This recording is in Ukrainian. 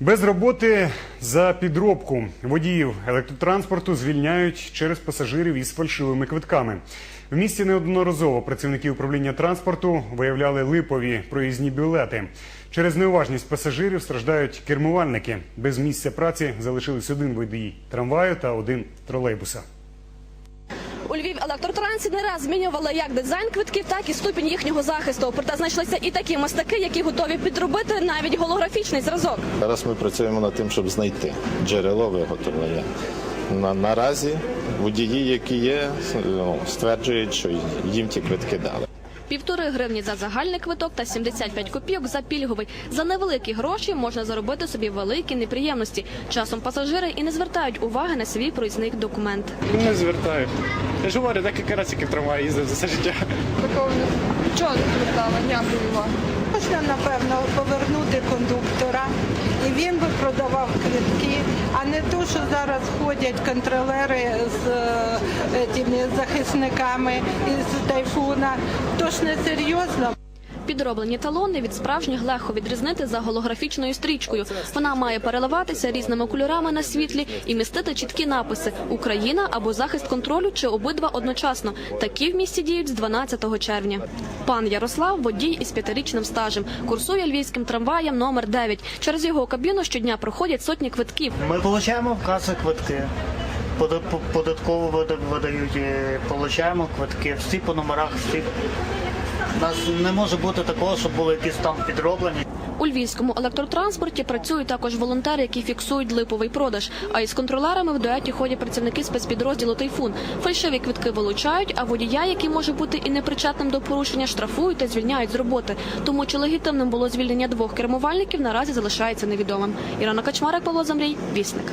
Без роботи за підробку водіїв електротранспорту звільняють через пасажирів із фальшивими квитками. В місті неодноразово працівники управління транспорту виявляли липові проїзні білети. Через неуважність пасажирів страждають кермувальники. Без місця праці залишились один водій трамваю та один тролейбуса. У Львів електротрансі не раз змінювали як дизайн квитків, так і ступінь їхнього захисту. Проте знайшлися і такі мастаки, які готові підробити навіть голографічний зразок. Зараз ми працюємо над тим, щоб знайти джерело виготовлення. На, наразі водії, які є, ну, стверджують, що їм ті квитки дали. Півтори гривні за загальний квиток та 75 копійок за пільговий. За невеликі гроші можна заробити собі великі неприємності. Часом пасажири і не звертають уваги на свій проїзний документ. Не звертаю. Я ж говорю, декілька разів в трамваї їздив за все життя. Такого нічого не звертала, ніякої уваги. Можна, напевно, повернути кондуктора, і він би продавав квитки, а не то, що зараз ходять контролери з е, тими захисниками із тайфуна. То ж не серйозно. Підроблені талони від справжніх легко відрізнити за голографічною стрічкою. Вона має переливатися різними кольорами на світлі і містити чіткі написи Україна або захист контролю чи обидва одночасно. Такі в місті діють з 12 червня. Пан Ярослав водій із п'ятирічним стажем. Курсує львівським трамваєм номер 9. Через його кабіну щодня проходять сотні квитків. Ми отримуємо в касі квитки. Пода- по- Податково видають, е, получаємо квитки, всі по номерах, всі. У нас не може бути такого, щоб були якісь там підроблені. У львівському електротранспорті працюють також волонтери, які фіксують липовий продаж. А із контролерами в дуеті ходять працівники спецпідрозділу Тайфун. Фальшиві квитки вилучають, а водія, який може бути і непричетним до порушення, штрафують та звільняють з роботи. Тому чи легітимним було звільнення двох кермувальників наразі залишається невідомим. Ірина Качмарик, Павло Замрій, вісник.